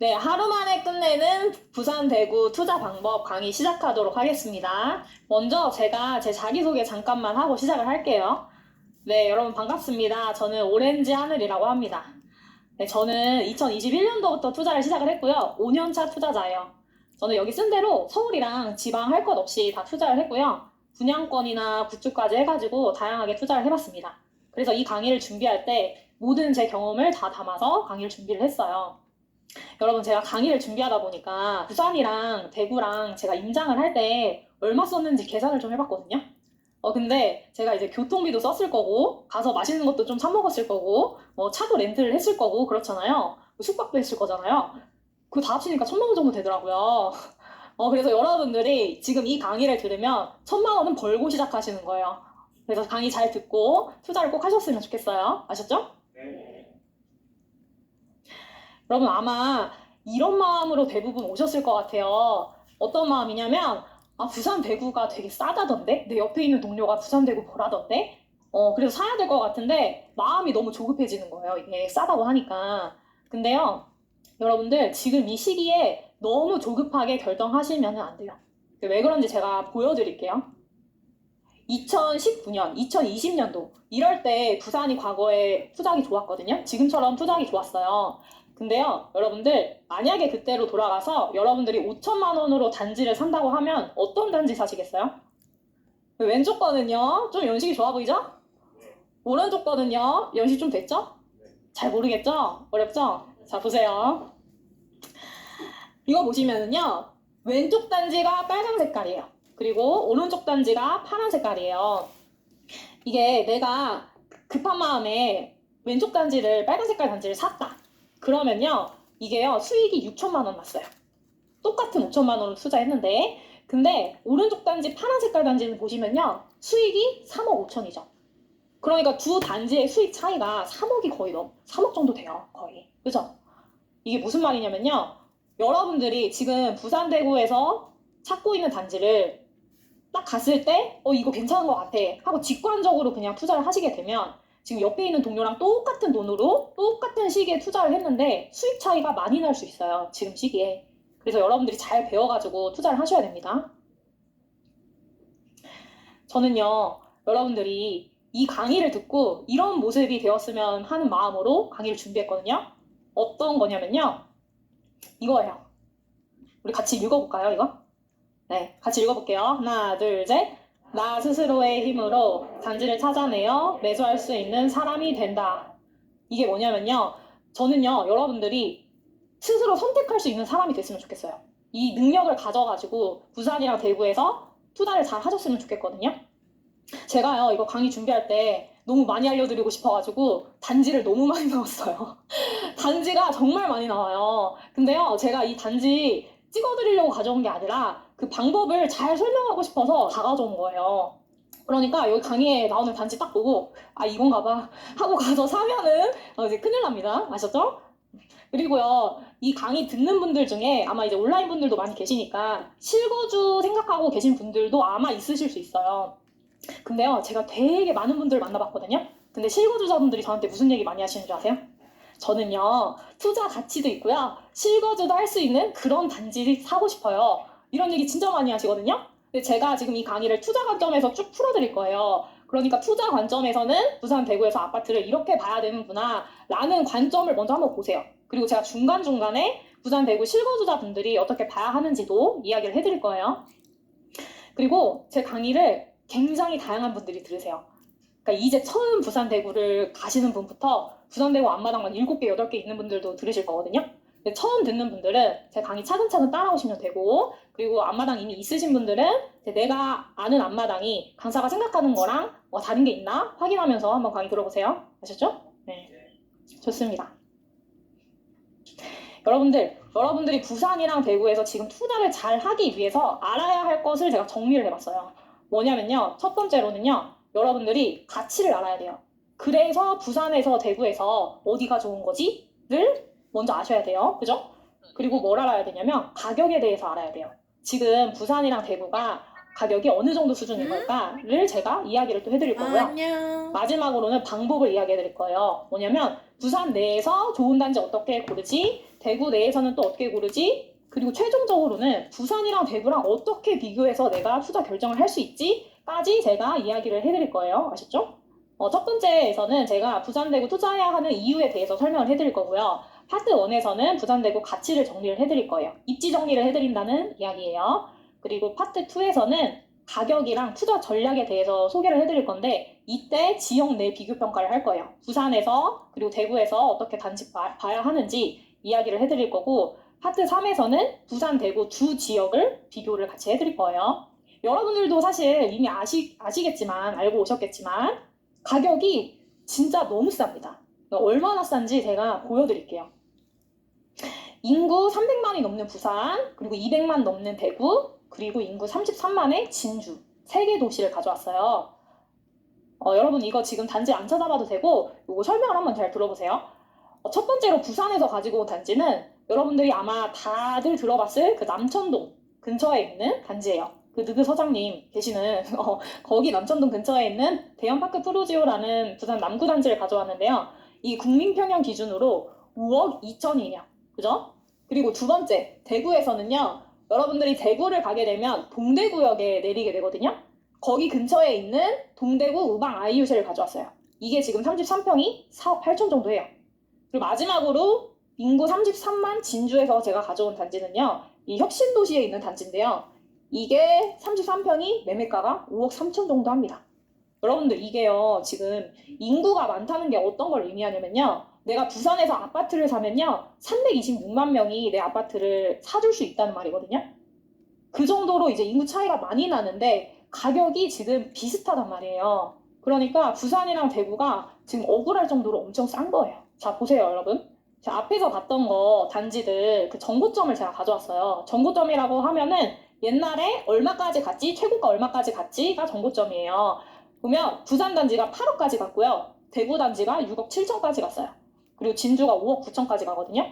네, 하루 만에 끝내는 부산 대구 투자 방법 강의 시작하도록 하겠습니다. 먼저 제가 제 자기소개 잠깐만 하고 시작을 할게요. 네, 여러분 반갑습니다. 저는 오렌지 하늘이라고 합니다. 네, 저는 2021년도부터 투자를 시작을 했고요. 5년차 투자자예요. 저는 여기 쓴 대로 서울이랑 지방 할 것 없이 다 투자를 했고요. 분양권이나 구축까지 해가지고 다양하게 투자를 해봤습니다. 그래서 이 강의를 준비할 때 모든 제 경험을 다 담아서 강의를 준비를 했어요. 여러분 제가 강의를 준비하다 보니까 부산이랑 대구랑 제가 임장을 할 때 얼마 썼는지 계산을 좀 해봤거든요. 어 근데 제가 이제 교통비도 썼을 거고 가서 맛있는 것도 좀 사 먹었을 거고 뭐 차도 렌트를 했을 거고 그렇잖아요. 뭐 숙박도 했을 거잖아요. 그거 다 합치니까 천만 원 정도 되더라고요. 어 그래서 여러분들이 지금 이 강의를 들으면 천만 원은 벌고 시작하시는 거예요. 그래서 강의 잘 듣고 투자를 꼭 하셨으면 좋겠어요. 아셨죠? 여러분 아마 이런 마음으로 대부분 오셨을 것 같아요. 어떤 마음이냐면 아 부산 대구가 되게 싸다던데 내 옆에 있는 동료가 부산 대구 보라던데 어 그래서 사야 될 것 같은데 마음이 너무 조급해지는 거예요. 이게 싸다고 하니까. 근데요 여러분들 지금 이 시기에 너무 조급하게 결정하시면 안 돼요. 왜 그런지 제가 보여드릴게요. 2019년, 2020년도 이럴 때 부산이 과거에 투자하기 좋았거든요. 지금처럼 투자하기 좋았어요. 근데요, 여러분들 만약에 그때로 돌아가서 여러분들이 5천만 원으로 단지를 산다고 하면 어떤 단지 사시겠어요? 왼쪽 거는요, 좀 연식이 좋아 보이죠? 오른쪽 거는요, 연식 좀 됐죠? 잘 모르겠죠? 어렵죠? 자, 보세요. 이거 보시면은요, 왼쪽 단지가 빨간 색깔이에요. 그리고 오른쪽 단지가 파란 색깔이에요. 이게 내가 급한 마음에 왼쪽 단지를 빨간 색깔 단지를 샀다. 그러면요, 이게요 수익이 6천만 원 났어요. 똑같은 5천만 원을 투자했는데, 근데 오른쪽 단지 파란 색깔 단지를 보시면요 수익이 3억 5천이죠. 그러니까 두 단지의 수익 차이가 3억이 거의 넘, 3억 정도 돼요, 거의. 그죠? 이게 무슨 말이냐면요, 여러분들이 지금 부산 대구에서 찾고 있는 단지를 딱 갔을 때, 어, 이거 괜찮은 것 같아. 하고 직관적으로 그냥 투자를 하시게 되면, 지금 옆에 있는 동료랑 똑같은 돈으로 똑같은 시기에 투자를 했는데 수익 차이가 많이 날 수 있어요. 지금 시기에. 그래서 여러분들이 잘 배워가지고 투자를 하셔야 됩니다. 저는요, 여러분들이 이 강의를 듣고 이런 모습이 되었으면 하는 마음으로 강의를 준비했거든요. 어떤 거냐면요. 이거예요. 우리 같이 읽어볼까요, 이거? 네, 같이 읽어볼게요. 하나, 둘, 셋. 나 스스로의 힘으로 단지를 찾아내어 매수할 수 있는 사람이 된다. 이게 뭐냐면요. 저는요, 여러분들이 스스로 선택할 수 있는 사람이 됐으면 좋겠어요. 이 능력을 가져가지고 부산이랑 대구에서 투자를 잘 하셨으면 좋겠거든요. 제가요, 이거 강의 준비할 때 너무 많이 알려드리고 싶어가지고 단지를 너무 많이 넣었어요. 단지가 정말 많이 나와요. 근데요, 제가 이 단지 찍어드리려고 가져온 게 아니라 그 방법을 잘 설명하고 싶어서 다 가져온 거예요. 그러니까 여기 강의에 나오는 단지 딱 보고 아 이건가 봐 하고 가서 사면은 어, 이제 큰일 납니다. 아셨죠? 그리고요 이 강의 듣는 분들 중에 아마 이제 온라인 분들도 많이 계시니까 실거주 생각하고 계신 분들도 아마 있으실 수 있어요. 근데요 제가 되게 많은 분들 만나봤거든요. 근데 실거주자분들이 저한테 무슨 얘기 많이 하시는 줄 아세요? 저는요 투자 가치도 있고요 실거주도 할 수 있는 그런 단지 사고 싶어요. 이런 얘기 진짜 많이 하시거든요. 근데 제가 지금 이 강의를 투자 관점에서 쭉 풀어드릴 거예요. 그러니까 투자 관점에서는 부산 대구에서 아파트를 이렇게 봐야 되는구나 라는 관점을 먼저 한번 보세요. 그리고 제가 중간중간에 부산 대구 실거주자 분들이 어떻게 봐야 하는지도 이야기를 해드릴 거예요. 그리고 제 강의를 굉장히 다양한 분들이 들으세요. 그러니까 이제 처음 부산 대구를 가시는 분부터 부산 대구 앞마당만 7개, 8개 있는 분들도 들으실 거거든요. 근데 처음 듣는 분들은 제 강의 차근차근 따라오시면 되고 그리고 앞마당 이미 있으신 분들은 내가 아는 앞마당이 강사가 생각하는 거랑 뭐 다른 게 있나 확인하면서 한번 강의 들어보세요. 아셨죠? 네. 좋습니다. 여러분들, 여러분들이 부산이랑 대구에서 지금 투자를 잘 하기 위해서 알아야 할 것을 제가 정리를 해봤어요. 뭐냐면요. 첫 번째로는요. 여러분들이 가치를 알아야 돼요. 그래서 부산에서 대구에서 어디가 좋은 거지?를 먼저 아셔야 돼요. 그죠? 그리고 뭘 알아야 되냐면 가격에 대해서 알아야 돼요. 지금 부산이랑 대구가 가격이 어느 정도 수준인 걸까를 제가 이야기를 또 해드릴 거고요. 안녕. 마지막으로는 방법을 이야기해 드릴 거예요. 뭐냐면 부산 내에서 좋은 단지 어떻게 고르지? 대구 내에서는 또 어떻게 고르지? 그리고 최종적으로는 부산이랑 대구랑 어떻게 비교해서 내가 투자 결정을 할 수 있지까지 제가 이야기를 해드릴 거예요. 아셨죠? 어, 첫 번째에서는 제가 부산 대구 투자해야 하는 이유에 대해서 설명을 해드릴 거고요. 파트 1에서는 부산 대구 가치를 정리를 해드릴 거예요. 입지 정리를 해드린다는 이야기예요. 그리고 파트 2에서는 가격이랑 투자 전략에 대해서 소개를 해드릴 건데 이때 지역 내 비교 평가를 할 거예요. 부산에서 그리고 대구에서 어떻게 단지 봐, 봐야 하는지 이야기를 해드릴 거고 파트 3에서는 부산, 대구 두 지역을 비교를 같이 해드릴 거예요. 여러분들도 사실 이미 아시, 아시겠지만 알고 오셨겠지만 가격이 진짜 너무 쌉니다. 얼마나 싼지 제가 보여드릴게요. 인구 300만이 넘는 부산, 그리고 200만 넘는 대구, 그리고 인구 33만의 진주 세 개 도시를 가져왔어요. 어, 여러분 이거 지금 단지 안 찾아봐도 되고 이거 설명을 한번 잘 들어보세요. 어, 첫 번째로 부산에서 가지고 온 단지는 여러분들이 아마 다들 들어봤을 그 남천동 근처에 있는 단지예요. 그 느그 서장님 계시는 어, 거기 남천동 근처에 있는 대형파크 프로지오라는 부산 남구 단지를 가져왔는데요. 이 국민평형 기준으로 5억 2천이냐, 그죠? 그리고 두 번째 대구에서는요. 여러분들이 대구를 가게 되면 동대구역에 내리게 되거든요. 거기 근처에 있는 동대구 우방 아이유실을 가져왔어요. 이게 지금 33평이 4억 8천 정도 해요. 그리고 마지막으로 인구 33만 진주에서 제가 가져온 단지는요. 이 혁신도시에 있는 단지인데요. 이게 33평이 매매가가 5억 3천 정도 합니다. 여러분들 이게요. 지금 인구가 많다는 게 어떤 걸 의미하냐면요. 내가 부산에서 아파트를 사면요. 326만 명이 내 아파트를 사줄 수 있다는 말이거든요. 그 정도로 이제 인구 차이가 많이 나는데 가격이 지금 비슷하단 말이에요. 그러니까 부산이랑 대구가 지금 억울할 정도로 엄청 싼 거예요. 자, 보세요, 여러분. 자, 앞에서 봤던 거 단지들 그 정고점을 제가 가져왔어요. 정고점이라고 하면은 옛날에 얼마까지 갔지, 최고가 얼마까지 갔지가 정고점이에요. 보면 부산 단지가 8억까지 갔고요. 대구 단지가 6억 7천까지 갔어요. 그리고 진주가 5억 9천까지 가거든요.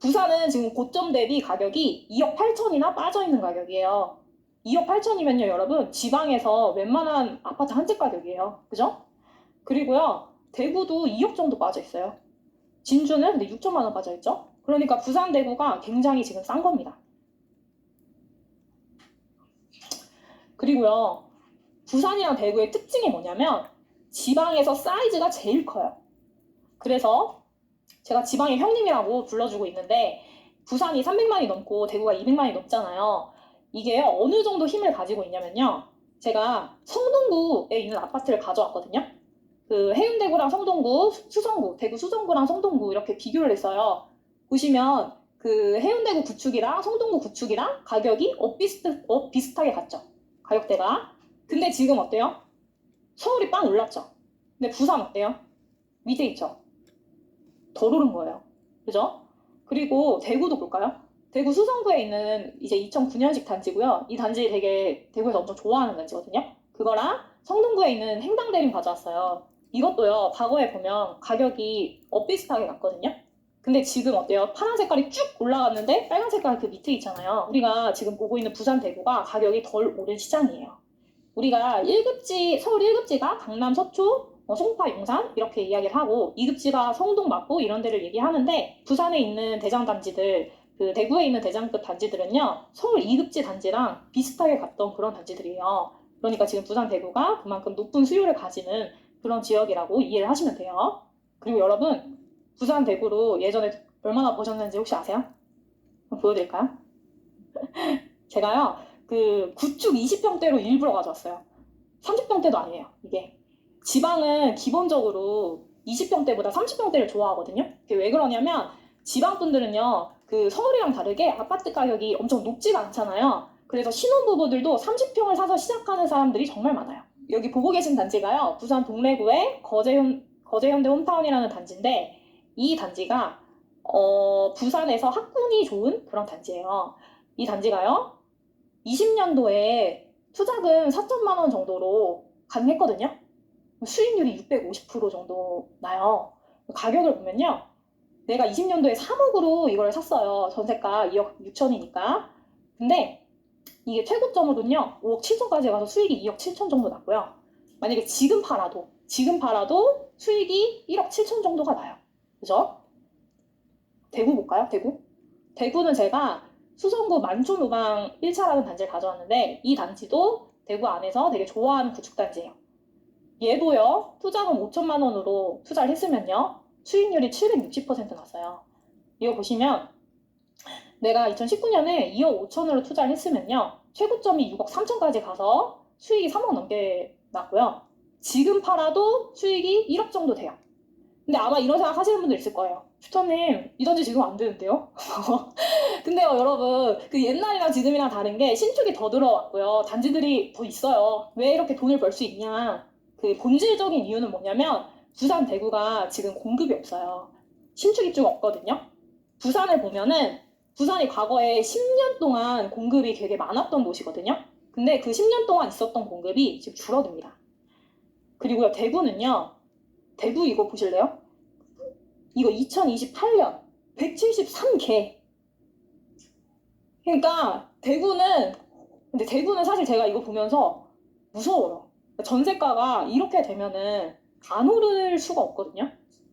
부산은 지금 고점 대비 가격이 2억 8천이나 빠져 있는 가격이에요. 2억 8천이면요, 여러분, 지방에서 웬만한 아파트 한 채 가격이에요. 그죠? 그리고요, 대구도 2억 정도 빠져 있어요. 진주는 근데 6천만 원 빠져 있죠? 그러니까 부산 대구가 굉장히 지금 싼 겁니다. 그리고요, 부산이랑 대구의 특징이 뭐냐면 지방에서 사이즈가 제일 커요. 그래서 제가 지방의 형님이라고 불러주고 있는데 부산이 300만이 넘고 대구가 200만이 넘잖아요. 이게 어느 정도 힘을 가지고 있냐면요. 제가 성동구에 있는 아파트를 가져왔거든요. 그 해운대구랑 성동구, 수성구, 대구 수성구랑 성동구 이렇게 비교를 했어요. 보시면 그 해운대구 구축이랑 성동구 구축이랑 가격이 엇비슷, 엇비슷하게 갔죠. 가격대가. 근데 지금 어때요? 서울이 빵 올랐죠. 근데 부산 어때요? 밑에 있죠. 덜 오른 거예요. 그죠? 그리고 대구도 볼까요? 대구 수성구에 있는 이제 2009년식 단지고요. 이 단지 되게 대구에서 엄청 좋아하는 단지거든요. 그거랑 성동구에 있는 행당대림 가져왔어요. 이것도요. 과거에 보면 가격이 엇비슷하게 갔거든요. 근데 지금 어때요? 파란 색깔이 쭉 올라갔는데 빨간 색깔 그 밑에 있잖아요. 우리가 지금 보고 있는 부산 대구가 가격이 덜 오른 시장이에요. 우리가 1급지 서울 1급지가 강남 서초 어, 송파, 용산 이렇게 이야기를 하고 2급지가 성동, 마포 이런 데를 얘기하는데 부산에 있는 대장 단지들 그 대구에 있는 대장급 단지들은요 서울 2급지 단지랑 비슷하게 갔던 그런 단지들이에요. 그러니까 지금 부산 대구가 그만큼 높은 수요를 가지는 그런 지역이라고 이해를 하시면 돼요. 그리고 여러분 부산 대구로 예전에 얼마나 버셨는지 혹시 아세요? 보여드릴까요? 제가요 그 구축 20평대로 일부러 가져왔어요. 30평대도 아니에요 이게. 지방은 기본적으로 20평대보다 30평대를 좋아하거든요. 왜 그러냐면 지방 분들은요, 그 서울이랑 다르게 아파트 가격이 엄청 높지가 않잖아요. 그래서 신혼부부들도 30평을 사서 시작하는 사람들이 정말 많아요. 여기 보고 계신 단지가요, 부산 동래구의 거제현, 거제현대 홈타운이라는 단지인데, 이 단지가, 어, 부산에서 학군이 좋은 그런 단지예요. 이 단지가요, 20년도에 투자금 4천만 원 정도로 가능했거든요. 수익률이 650% 정도 나요. 가격을 보면요. 내가 20년도에 3억으로 이걸 샀어요. 전세가 2억 6천이니까. 근데 이게 최고점으로는요. 5억 7천까지 가서 수익이 2억 7천 정도 났고요. 만약에 지금 팔아도 지금 팔아도 수익이 1억 7천 정도가 나요. 그죠? 대구 볼까요? 대구? 대구는 제가 수성구 만촌우방 1차라는 단지를 가져왔는데 이 단지도 대구 안에서 되게 좋아하는 구축단지예요. 얘도요, 투자금 5천만 원으로 투자를 했으면요, 수익률이 760% 났어요. 이거 보시면 내가 2019년에 2억 5천으로 투자를 했으면요, 최고점이 6억 3천까지 가서 수익이 3억 넘게 났고요. 지금 팔아도 수익이 1억 정도 돼요. 근데 아마 이런 생각 하시는 분들 있을 거예요. 슈터님, 이 단지 지금 안 되는데요? 근데요, 여러분, 그 옛날이랑 지금이랑 다른 게 신축이 더 들어왔고요. 단지들이 더 있어요. 왜 이렇게 돈을 벌 수 있냐? 그 본질적인 이유는 뭐냐면, 부산, 대구가 지금 공급이 없어요. 신축 입주가 없거든요. 부산을 보면은, 부산이 과거에 10년 동안 공급이 되게 많았던 도시거든요. 근데 그 10년 동안 있었던 공급이 지금 줄어듭니다. 그리고요, 대구는요, 대구 이거 보실래요? 이거 2028년 173개. 그러니까 대구는 근데 대구는 사실 제가 이거 보면서 무서워요. 전세가가 이렇게 되면은 안 오를 수가 없거든요.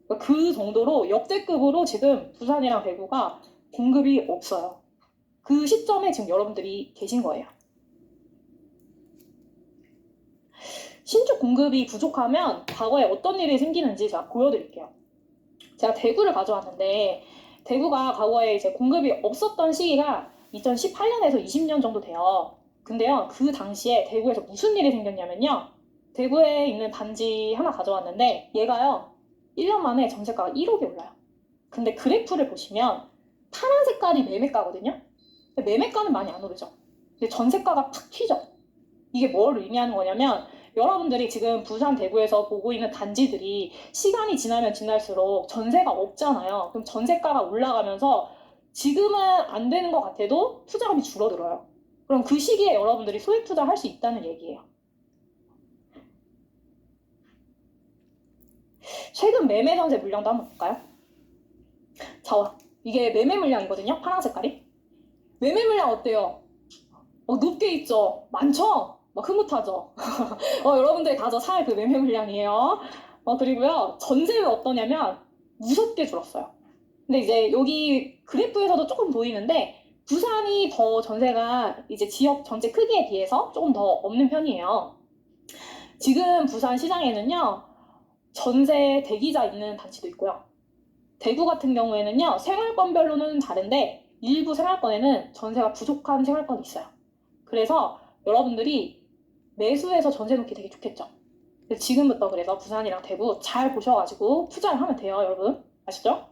그러니까 그 정도로 역대급으로 지금 부산이랑 대구가 공급이 없어요. 그 시점에 지금 여러분들이 계신 거예요. 신축 공급이 부족하면 과거에 어떤 일이 생기는지 제가 보여드릴게요. 제가 대구를 가져왔는데 대구가 과거에 이제 공급이 없었던 시기가 2018년에서 20년 정도 돼요. 근데요, 그 당시에 대구에서 무슨 일이 생겼냐면요. 대구에 있는 단지 하나 가져왔는데 얘가요, 1년 만에 전세가가 1억이 올라요. 근데 그래프를 보시면 파란 색깔이 매매가거든요. 매매가는 많이 안 오르죠. 근데 전세가가 팍 튀죠. 이게 뭘 의미하는 거냐면 여러분들이 지금 부산 대구에서 보고 있는 단지들이 시간이 지나면 지날수록 전세가 없잖아요. 그럼 전세가가 올라가면서 지금은 안 되는 것 같아도 투자금이 줄어들어요. 그럼 그 시기에 여러분들이 소액 투자할 수 있다는 얘기예요. 최근 매매 전세 물량도 한번 볼까요? 자, 이게 매매 물량이거든요. 파란 색깔이. 매매 물량 어때요? 어, 높게 있죠? 많죠? 막 흐뭇하죠? 어, 여러분들이 가져 살그 매매 물량이에요. 어, 그리고요, 전세는 어떠냐면 무섭게 줄었어요. 근데 이제 여기 그래프에서도 조금 보이는데 부산이 더 전세가 이제 지역 전체 크기에 비해서 조금 더 없는 편이에요. 지금 부산 시장에는요, 전세 대기자 있는 단지도 있고요. 대구 같은 경우에는요, 생활권별로는 다른데 일부 생활권에는 전세가 부족한 생활권이 있어요. 그래서 여러분들이 매수해서 전세 놓기 되게 좋겠죠. 지금부터 그래서 부산이랑 대구 잘 보셔가지고 투자를 하면 돼요, 여러분. 아시죠?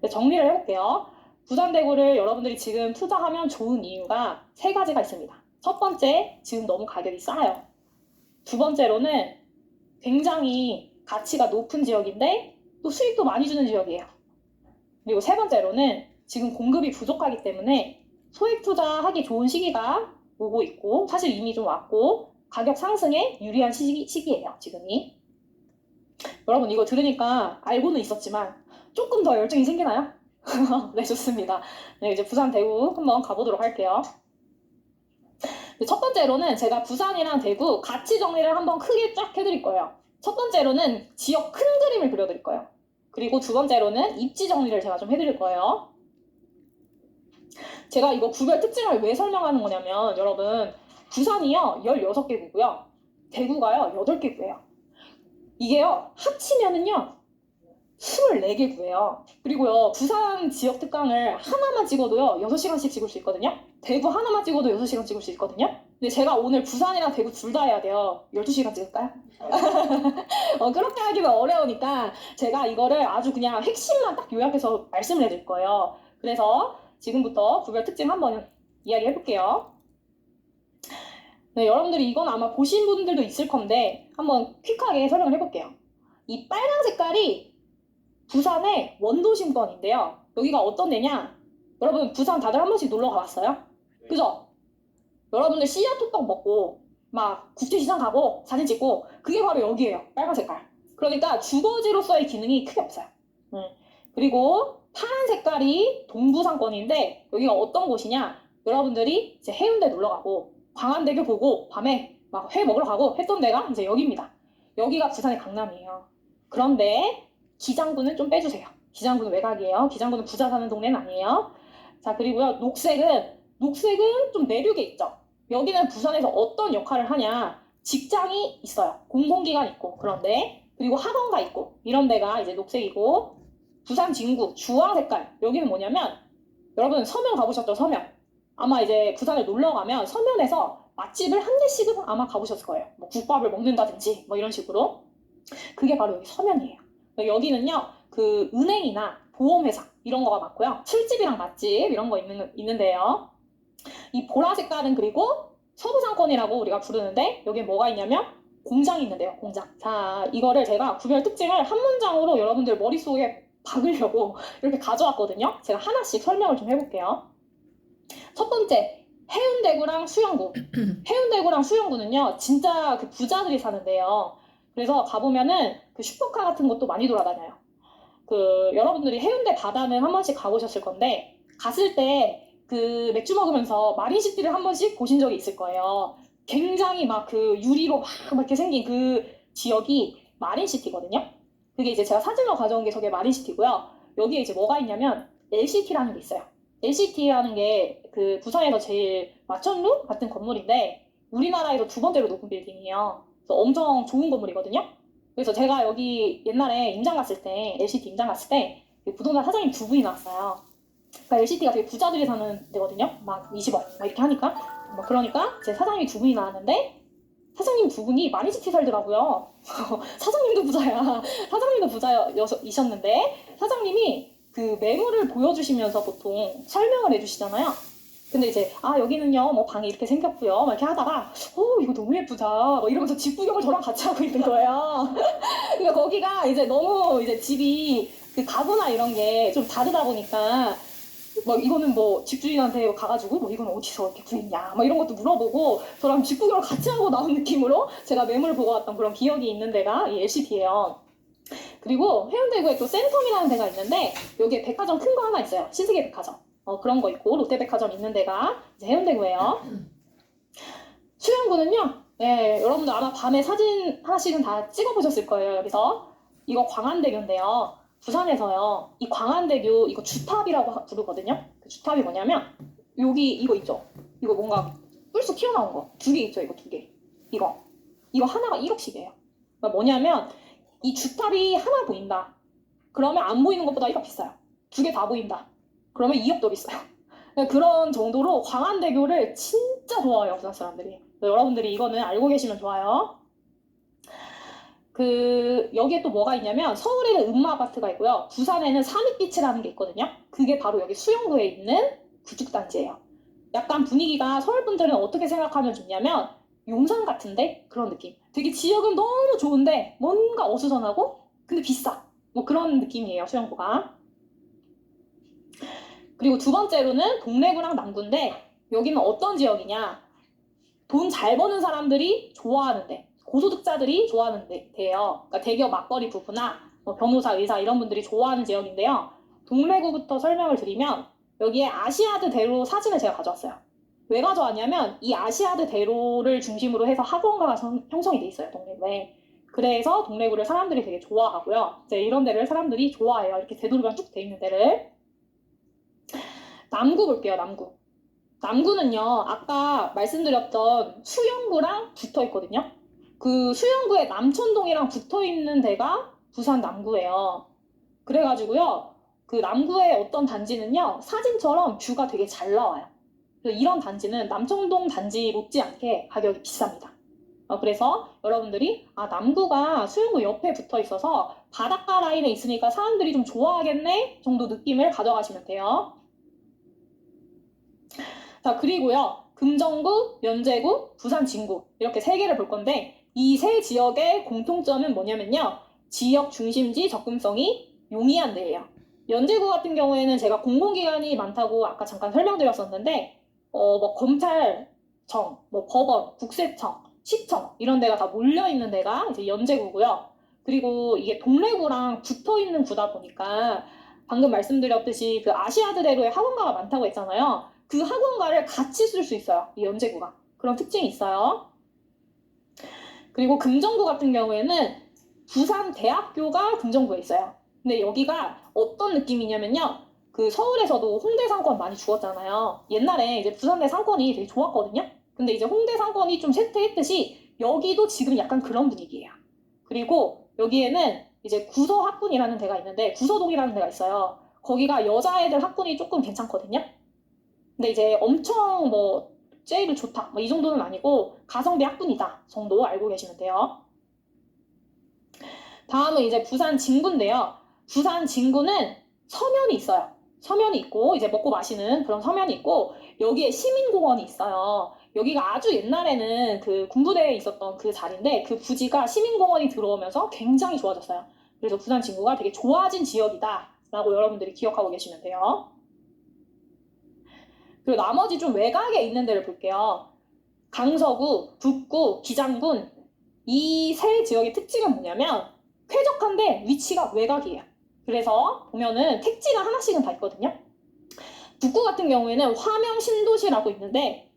네, 정리를 해볼게요. 부산 대구를 여러분들이 지금 투자하면 좋은 이유가 세 가지가 있습니다. 첫 번째, 지금 너무 가격이 싸요. 두 번째로는 굉장히 가치가 높은 지역인데 또 수익도 많이 주는 지역이에요. 그리고 세 번째로는 지금 공급이 부족하기 때문에 소액 투자하기 좋은 시기가 오고 있고 사실 이미 좀 왔고 가격 상승에 유리한 시기, 시기예요 지금이. 여러분 이거 들으니까 알고는 있었지만 조금 더 열정이 생기나요? 네 좋습니다. 네, 이제 부산 대구 한번 가보도록 할게요. 네, 첫 번째로는 제가 부산이랑 대구 가치 정리를 한번 크게 쫙 해드릴 거예요. 첫 번째로는 지역 큰 그림을 그려드릴 거예요. 그리고 두 번째로는 입지 정리를 제가 좀 해드릴 거예요 제가 이거 구별 특징을 왜 설명하는 거냐면 여러분 부산이요 16개 구고요. 대구가요 8개 구예요. 이게요 합치면은요 24개 구예요. 그리고요 부산 지역 특강을 하나만 찍어도요 6시간씩 찍을 수 있거든요. 대구 하나만 찍어도 6시간 찍을 수 있거든요. 근데 제가 오늘 부산이랑 대구 둘 다 해야 돼요. 12시간 찍을까요? 어, 그렇게 하기는 어려우니까 제가 이거를 아주 그냥 핵심만 딱 요약해서 말씀을 해드릴 거예요. 그래서 지금부터 구별 특징 한번 이야기해 볼게요. 네, 여러분들이 이건 아마 보신 분들도 있을 건데 한번 퀵하게 설명을 해볼게요. 이 빨간 색깔이 부산의 원도심권인데요. 여기가 어떤 데냐? 여러분 부산 다들 한 번씩 놀러 가봤어요? 그죠? 여러분들 씨앗 호떡 먹고 막 국제시장 가고 사진 찍고 그게 바로 여기에요. 빨간 색깔. 그러니까 주거지로서의 기능이 크게 없어요. 음. 그리고 파란 색깔이 동부상권인데 여기가 어떤 곳이냐? 여러분들이 이제 해운대 놀러 가고 광안대교 보고 밤에 막 회 먹으러 가고 했던 데가 이제 여기입니다. 여기가 부산의 강남이에요. 그런데 기장구는 좀 빼주세요. 기장구는 외곽이에요. 기장구는 부자 사는 동네는 아니에요. 자, 그리고요. 녹색은 녹색은 좀 내륙에 있죠. 여기는 부산에서 어떤 역할을 하냐? 직장이 있어요. 공공기관 있고 그런데 그리고 학원가 있고 이런 데가 이제 녹색이고 부산 진구 주황 색깔 여기는 뭐냐면 여러분 서면 가보셨죠? 서면 아마 이제 부산을 놀러 가면 서면에서 맛집을 한 개씩은 아마 가보셨을 거예요. 뭐 국밥을 먹는다든지 뭐 이런 식으로 그게 바로 여기 서면이에요. 여기는요 그 은행이나 보험회사 이런 거가 많고요. 술집이랑 맛집 이런 거 있는, 있는데요. 이 보라 색깔은 그리고 서부상권이라고 우리가 부르는데 여기 뭐가 있냐면 공장이 있는데요. 공장. 자 이거를 제가 구별 특징을 한 문장으로 여러분들 머릿속에 박으려고 이렇게 가져왔거든요. 제가 하나씩 설명을 좀 해볼게요. 첫 번째 해운대구랑 수영구. 해운대구랑 수영구는요 진짜 그 부자들이 사는데요. 그래서 가보면은 그 슈퍼카 같은 것도 많이 돌아다녀요. 그 여러분들이 해운대 바다는 한 번씩 가보셨을 건데 갔을 때 그 맥주 먹으면서 마린시티를 한 번씩 보신 적이 있을 거예요. 굉장히 막 그 유리로 막, 막 이렇게 생긴 그 지역이 마린시티거든요. 그게 이제 제가 사진으로 가져온 게 저게 마린시티고요. 여기에 이제 뭐가 있냐면 LCT라는 게 있어요. LCT라는 게 그 부산에서 제일 마천루 같은 건물인데 우리나라에서 두 번째로 높은 빌딩이에요. 그래서 엄청 좋은 건물이거든요. 그래서 제가 여기 옛날에 임장 갔을 때 LCT 임장 갔을 때그 부동산 사장님 두 분이 나왔어요. 그러니까 LCT가 되게 부자들이 사는 데거든요. 막 20억 막 이렇게 하니까 뭐 그러니까 제 사장님이 두 분이 나왔는데 사장님 두 분이 마린시티 살더라고요. 사장님도 부자야. 사장님도 부자이셨는데 사장님이 그 매물을 보여주시면서 보통 설명을 해주시잖아요. 근데 이제 아 여기는요 뭐 방이 이렇게 생겼고요 막 이렇게 하다가 어 이거 너무 예쁘다 뭐 이러면서 집 구경을 저랑 같이 하고 있는 거예요. 그러니까 거기가 이제 너무 이제 집이 그 가구나 이런 게 좀 다르다 보니까 뭐 이거는 뭐 집주인한테 가가지고 뭐 이거는 어디서 이렇게 구했냐 뭐 이런 것도 물어보고 저랑 집 구경을 같이 하고 나온 느낌으로 제가 매물을 보고 왔던 그런 기억이 있는 데가 이 LCT예요. 그리고 해운대구에 또 센텀이라는 데가 있는데 여기에 백화점 큰 거 하나 있어요. 신세계 백화점. 어, 그런 거 있고 롯데백화점 있는 데가 이제 해운대구예요. 수영구는요. 네, 여러분들 아마 밤에 사진 하나씩은 다 찍어보셨을 거예요. 여기서 이거 광안대교인데요. 부산에서요. 이 광안대교 이거 주탑이라고 하- 부르거든요. 그 주탑이 뭐냐면 여기 이거 있죠. 이거 뭔가 뿔쑥 튀어나온 거 두 개 있죠. 이거 두 개. 이거 이거 하나가 1억씩이에요. 그러니까 뭐냐면 이 주탑이 하나 보인다. 그러면 안 보이는 것보다 1억 비싸요. 두 개 다 보인다. 그러면 2억 더 비싸요. 그러니까 그런 정도로 광안대교를 진짜 좋아해요, 부산 사람들이. 여러분들이 이거는 알고 계시면 좋아요. 그 여기에 또 뭐가 있냐면 서울에는 음마 아파트가 있고요. 부산에는 삼익빛이라는 게 있거든요. 그게 바로 여기 수영구에 있는 구축단지예요. 약간 분위기가 서울 분들은 어떻게 생각하면 좋냐면 용산 같은데 그런 느낌. 되게 지역은 너무 좋은데 뭔가 어수선하고 근데 비싸. 뭐 그런 느낌이에요, 수영구가. 그리고 두 번째로는 동래구랑 남구인데 여기는 어떤 지역이냐? 돈 잘 버는 사람들이 좋아하는데 고소득자들이 좋아하는 데- 데예요. 그러니까 대기업 맞벌이 부부나 뭐 변호사, 의사 이런 분들이 좋아하는 지역인데요. 동래구부터 설명을 드리면 여기에 아시아드 대로 사진을 제가 가져왔어요. 왜 가져왔냐면 이 아시아드 대로를 중심으로 해서 학원가가 성- 형성이 돼 있어요, 동래구에. 그래서 동래구를 사람들이 되게 좋아하고요. 이제 이런 데를 사람들이 좋아해요. 이렇게 되도록이면 쭉 돼 있는 데를. 남구 볼게요, 남구. 남구는요, 아까 말씀드렸던 수영구랑 붙어 있거든요. 그 수영구의 남천동이랑 붙어 있는 데가 부산 남구예요. 그래가지고요, 그 남구의 어떤 단지는요, 사진처럼 뷰가 되게 잘 나와요. 이런 단지는 남천동 단지 못지않게 가격이 비쌉니다. 어, 그래서 여러분들이 아 남구가 수영구 옆에 붙어 있어서 바닷가 라인에 있으니까 사람들이 좀 좋아하겠네 정도 느낌을 가져가시면 돼요. 자 그리고요 금정구, 연제구, 부산 진구 이렇게 세 개를 볼 건데 이 세 지역의 공통점은 뭐냐면요 지역 중심지 접근성이 용이한 데예요. 연제구 같은 경우에는 제가 공공기관이 많다고 아까 잠깐 설명드렸었는데 어, 뭐 검찰청, 뭐 법원, 국세청, 시청 이런 데가 다 몰려 있는 데가 이제 연제구고요. 그리고 이게 동래구랑 붙어 있는 구다 보니까 방금 말씀드렸듯이 그 아시아드 대로에 학원가가 많다고 했잖아요. 그 학원가를 같이 쓸 수 있어요. 이 연제구가. 그런 특징이 있어요. 그리고 금정구 같은 경우에는 부산 대학교가 금정구에 있어요. 근데 여기가 어떤 느낌이냐면요. 그 서울에서도 홍대 상권 많이 주었잖아요. 옛날에 이제 부산대 상권이 되게 좋았거든요. 근데 이제 홍대 상권이 좀 쇠퇴했듯이 여기도 지금 약간 그런 분위기예요. 그리고 여기에는 이제 구서 학군이라는 데가 있는데 구서동이라는 데가 있어요. 거기가 여자애들 학군이 조금 괜찮거든요. 근데 이제 엄청 뭐 제일 좋다 뭐 이 정도는 아니고 가성비 학군이다 정도 알고 계시면 돼요. 다음은 이제 부산 진구인데요. 부산 진구는 서면이 있어요. 서면이 있고 이제 먹고 마시는 그런 서면이 있고 여기에 시민공원이 있어요. 여기가 아주 옛날에는 그 군부대에 있었던 그 자리인데 그 부지가 시민공원이 들어오면서 굉장히 좋아졌어요. 그래서 부산 진구가 되게 좋아진 지역이다라고 여러분들이 기억하고 계시면 돼요. 그리고 나머지 좀 외곽에 있는 데를 볼게요. 강서구, 북구, 기장군 이 세 지역의 특징은 뭐냐면 쾌적한데 위치가 외곽이에요. 그래서 보면은 택지가 하나씩은 다 있거든요. 북구 같은 경우에는 화명 신도시라고 있는데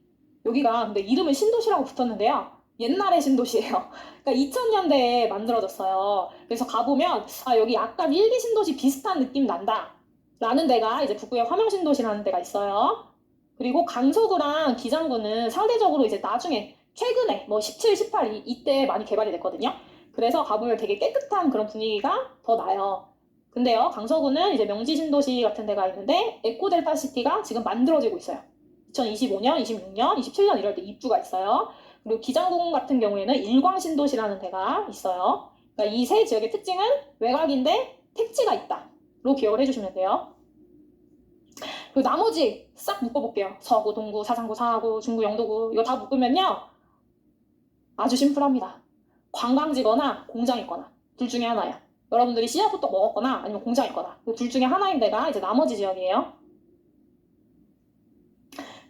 여기가 근데 이름은 신도시라고 붙었는데요. 옛날의 신도시예요. 그러니까 2000년대에 만들어졌어요. 그래서 가보면 아 여기 약간 일기 신도시 비슷한 느낌 난다. 라는 데가 이제 북구에 화명 신도시라는 데가 있어요. 그리고 강서구랑 기장구는 상대적으로 이제 나중에 최근에 뭐 17, 18 이, 이때 많이 개발이 됐거든요. 그래서 가보면 되게 깨끗한 그런 분위기가 더 나요. 근데요, 강서구는 이제 명지 신도시 같은 데가 있는데 에코델타 시티가 지금 만들어지고 있어요. 2025년, 26년, 27년 이럴 때 입주가 있어요. 그리고 기장군 같은 경우에는 일광 신도시라는 데가 있어요. 그러니까 이 세 지역의 특징은 외곽인데 택지가 있다로 기억을 해주시면 돼요. 그리고 나머지 싹 묶어볼게요. 서구, 동구, 사상구, 상하구, 중구, 영도구 이거 다 묶으면요. 아주 심플합니다. 관광지거나 공장이거나 둘 중에 하나야. 여러분들이 씨앗호떡 먹었거나 아니면 공장이거나 그둘 중에 하나인 데가 이제 나머지 지역이에요.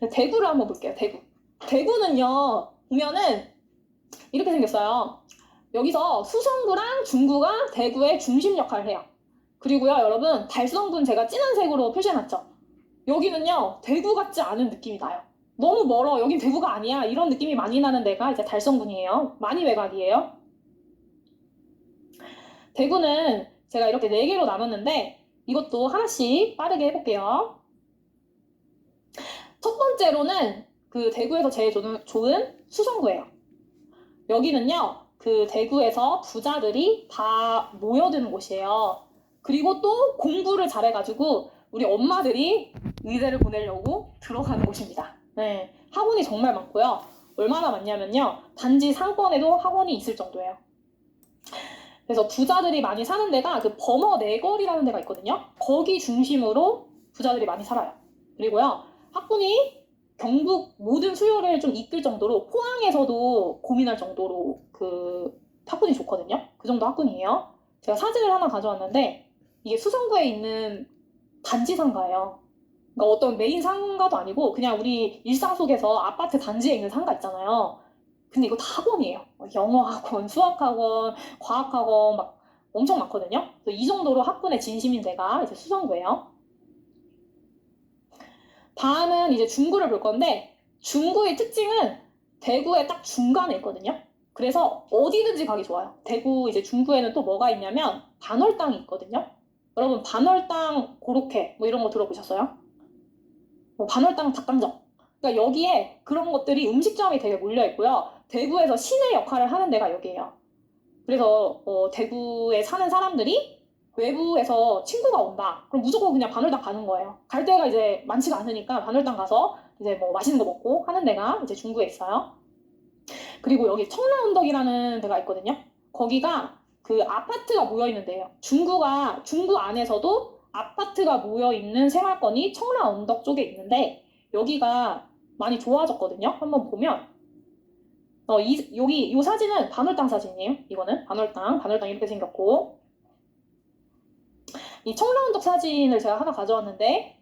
대구를 한번 볼게요. 대구. 대구는요 보면은 이렇게 생겼어요. 여기서 수성구랑 중구가 대구의 중심 역할을 해요. 그리고요 여러분 달성군 제가 진한 색으로 표시해놨죠. 여기는요 대구 같지 않은 느낌이 나요. 너무 멀어. 여긴 대구가 아니야. 이런 느낌이 많이 나는 데가 이제 달성군이에요. 많이 외곽이에요. 대구는 제가 이렇게 네 개로 나눴는데 이것도 하나씩 빠르게 해볼게요. 첫 번째로는 그 대구에서 제일 좋은, 좋은 수성구예요. 여기는요, 그 대구에서 부자들이 다 모여드는 곳이에요. 그리고 또 공부를 잘해가지고 우리 엄마들이 의대를 보내려고 들어가는 곳입니다. 네, 학원이 정말 많고요. 얼마나 많냐면요, 단지 상권에도 학원이 있을 정도예요. 그래서 부자들이 많이 사는 데가 그 범어 내거리라는 데가 있거든요. 거기 중심으로 부자들이 많이 살아요. 그리고요, 학군이 경북 모든 수요를 좀 이끌 정도로 포항에서도 고민할 정도로 그 학군이 좋거든요. 그 정도 학군이에요. 제가 사진을 하나 가져왔는데 이게 수성구에 있는 단지 상가예요. 그러니까 어떤 메인 상가도 아니고 그냥 우리 일상 속에서 아파트 단지에 있는 상가 있잖아요. 근데 이거 다 학원이에요. 영어 학원, 수학 학원, 과학 학원 막 엄청 많거든요. 이 정도로 학군의 진심인 데가 이제 수성구예요. 다음은 이제 중구를 볼 건데 중구의 특징은 대구의 딱 중간에 있거든요. 그래서 어디든지 가기 좋아요. 대구 이제 중구에는 또 뭐가 있냐면 반월당이 있거든요. 여러분 반월당 고로케 뭐 이런 거 들어보셨어요? 뭐 반월당 닭강정. 그러니까 여기에 그런 것들이 음식점이 되게 몰려 있고요. 대구에서 시내 역할을 하는 데가 여기예요. 그래서 어, 대구에 사는 사람들이 외부에서 친구가 온다. 그럼 무조건 그냥 반월당 가는 거예요. 갈 데가 이제 많지가 않으니까 반월당 가서 이제 뭐 맛있는 거 먹고 하는 데가 이제 중구에 있어요. 그리고 여기 청라운덕이라는 데가 있거든요. 거기가 그 아파트가 모여 있는 데예요. 중구가 중구 안에서도 아파트가 모여 있는 생활권이 청라운덕 쪽에 있는데 여기가 많이 좋아졌거든요. 한번 보면 어, 이, 여기 이 사진은 반월당 사진이에요. 이거는 반월당, 반월당 이렇게 생겼고 이 청라운덕 사진을 제가 하나 가져왔는데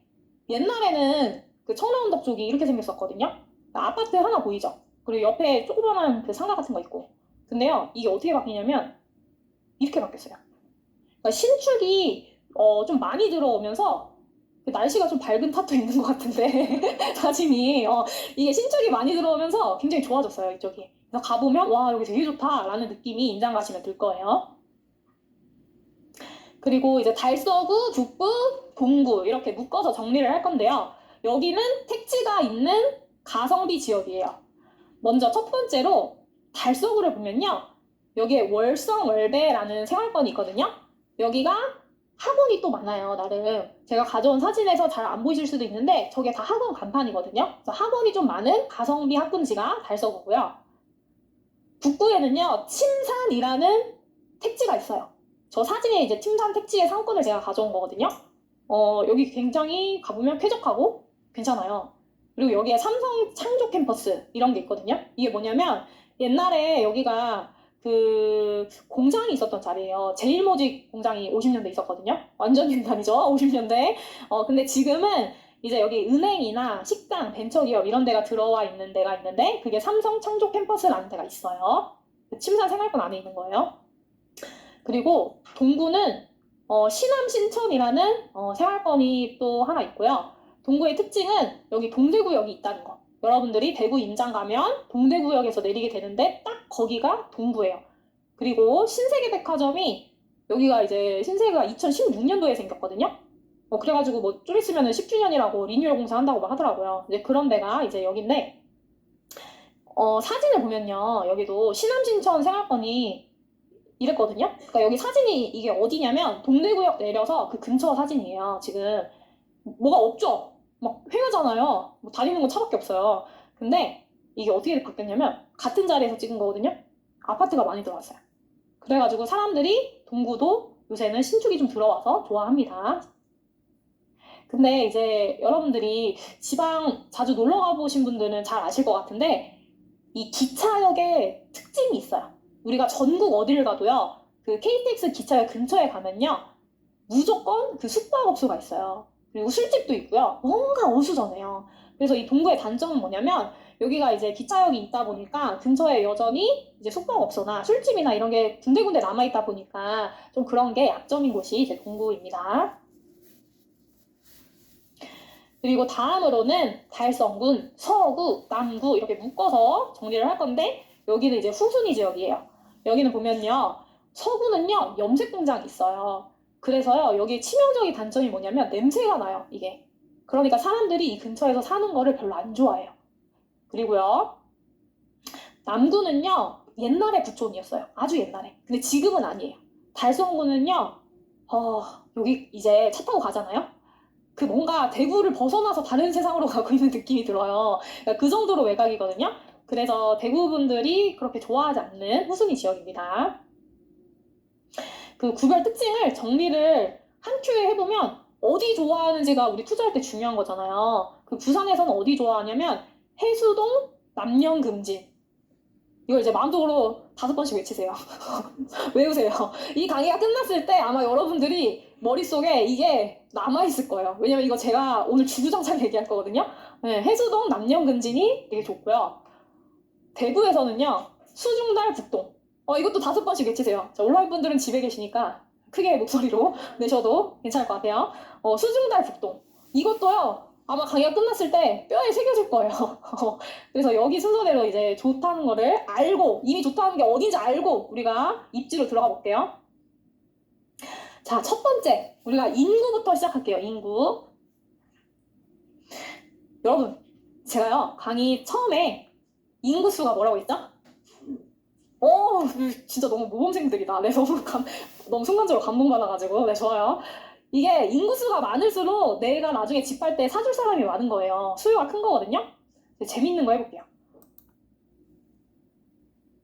옛날에는 그 청라운덕 쪽이 이렇게 생겼었거든요. 아파트 하나 보이죠? 그리고 옆에 조그만한 그 상가 같은 거 있고. 근데요, 이게 어떻게 바뀌냐면 이렇게 바뀌었어요. 그러니까 신축이 어, 좀 많이 들어오면서 그 날씨가 좀 밝은 탓도 있는 것 같은데 사진이 어, 이게 신축이 많이 들어오면서 굉장히 좋아졌어요 이쪽이. 그래서 가보면 와 여기 되게 좋다라는 느낌이 인상 가시면 들 거예요. 그리고 이제 달서구, 북부, 동구 이렇게 묶어서 정리를 할 건데요. 여기는 택지가 있는 가성비 지역이에요. 먼저 첫 번째로 달서구를 보면요. 여기에 월성 월배라는 생활권이 있거든요. 여기가 학원이 또 많아요, 나름. 제가 가져온 사진에서 잘 안 보이실 수도 있는데 저게 다 학원 간판이거든요. 그래서 학원이 좀 많은 가성비 학군지가 달서구고요. 북부에는요, 침산이라는 택지가 있어요. 저 사진에 이제 침산 택지의 상권을 제가 가져온 거거든요. 어, 여기 굉장히 가보면 쾌적하고 괜찮아요. 그리고 여기에 삼성 창조 캠퍼스 이런 게 있거든요. 이게 뭐냐면 옛날에 여기가 그 공장이 있었던 자리예요. 제일모직 공장이 50년대 있었거든요. 완전 옛날이죠. 50년대. 어, 근데 지금은 이제 여기 은행이나 식당, 벤처기업 이런 데가 들어와 있는 데가 있는데 그게 삼성 창조 캠퍼스라는 데가 있어요. 침산 생활권 안에 있는 거예요. 그리고 동구는 어, 신암 신천이라는 어, 생활권이 또 하나 있고요. 동구의 특징은 여기 동대구역이 있다는 거. 여러분들이 대구 임장 가면 동대구역에서 내리게 되는데 딱 거기가 동구예요. 그리고 신세계 백화점이 여기가 이제 신세계가 2016년도에 생겼거든요. 어, 그래가지고 뭐 좀 있으면 10주년이라고 리뉴얼 공사 한다고 막 하더라고요. 이제 그런 데가 이제 여기인데 어, 사진을 보면요. 여기도 신암신천 생활권이 이랬거든요. 그러니까 여기 사진이 이게 어디냐면 동대구역 내려서 그 근처 사진이에요. 지금 뭐가 없죠. 막 회하잖아요. 뭐 다니는 건 차밖에 없어요. 근데 이게 어떻게 바뀌었냐면 같은 자리에서 찍은 거거든요. 아파트가 많이 들어왔어요. 그래가지고 사람들이 동구도 요새는 신축이 좀 들어와서 좋아합니다. 근데 이제 여러분들이 지방 자주 놀러 가보신 분들은 잘 아실 것 같은데 이 기차역의 특징이 있어요. 우리가 전국 어디를 가도요. 그 KTX 기차역 근처에 가면요. 무조건 그 숙박업소가 있어요. 그리고 술집도 있고요. 뭔가 어수선해요. 그래서 이 동구의 단점은 뭐냐면 여기가 이제 기차역이 있다 보니까 근처에 여전히 이제 숙박업소나 술집이나 이런 게 군데군데 남아 있다 보니까 좀 그런 게 약점인 곳이 이제 동구입니다. 그리고 다음으로는 달성군, 서구, 남구 이렇게 묶어서 정리를 할 건데 여기는 이제 후순위 지역이에요. 여기는 보면요. 서구는요. 염색 공장이 있어요. 그래서요. 여기 치명적인 단점이 뭐냐면 냄새가 나요. 이게. 그러니까 사람들이 이 근처에서 사는 거를 별로 안 좋아해요. 그리고요. 남구는요. 옛날에 부촌이었어요. 아주 옛날에. 근데 지금은 아니에요. 달성구는요. 어, 여기 이제 차 타고 가잖아요. 그 뭔가 대구를 벗어나서 다른 세상으로 가고 있는 느낌이 들어요. 그러니까 그 정도로 외곽이거든요. 그래서 대구 분들이 그렇게 좋아하지 않는 후순위 지역입니다. 그 구별 특징을 정리를 한 큐에 해보면 어디 좋아하는지가 우리 투자할 때 중요한 거잖아요. 그 부산에서는 어디 좋아하냐면 해수동 남녀금진 이걸 이제 마음속으로 다섯 번씩 외치세요. 외우세요. 이 강의가 끝났을 때 아마 여러분들이 머릿속에 이게 남아있을 거예요. 왜냐면 이거 제가 오늘 주구장창 얘기할 거거든요. 네, 해수동 남녀금진이 되게 좋고요. 대구에서는요, 수중달 북동. 어, 이것도 다섯 번씩 외치세요. 자, 온라인 분들은 집에 계시니까 크게 목소리로 내셔도 괜찮을 것 같아요. 어, 수중달 북동. 이것도요, 아마 강의가 끝났을 때 뼈에 새겨질 거예요. 그래서 여기 순서대로 이제 좋다는 거를 알고, 이미 좋다는 게 어딘지 알고 우리가 입지로 들어가 볼게요. 자, 첫 번째. 우리가 인구부터 시작할게요. 인구. 여러분, 제가요, 강의 처음에 인구수가 뭐라고 했죠? 어, 진짜 너무 모범생들이다. 네, 너무 감, 너무 순간적으로 감동받아가지고. 네, 좋아요. 이게 인구수가 많을수록 내가 나중에 집할때 사줄 사람이 많은 거예요. 수요가 큰 거거든요. 네, 재밌는 거 해볼게요.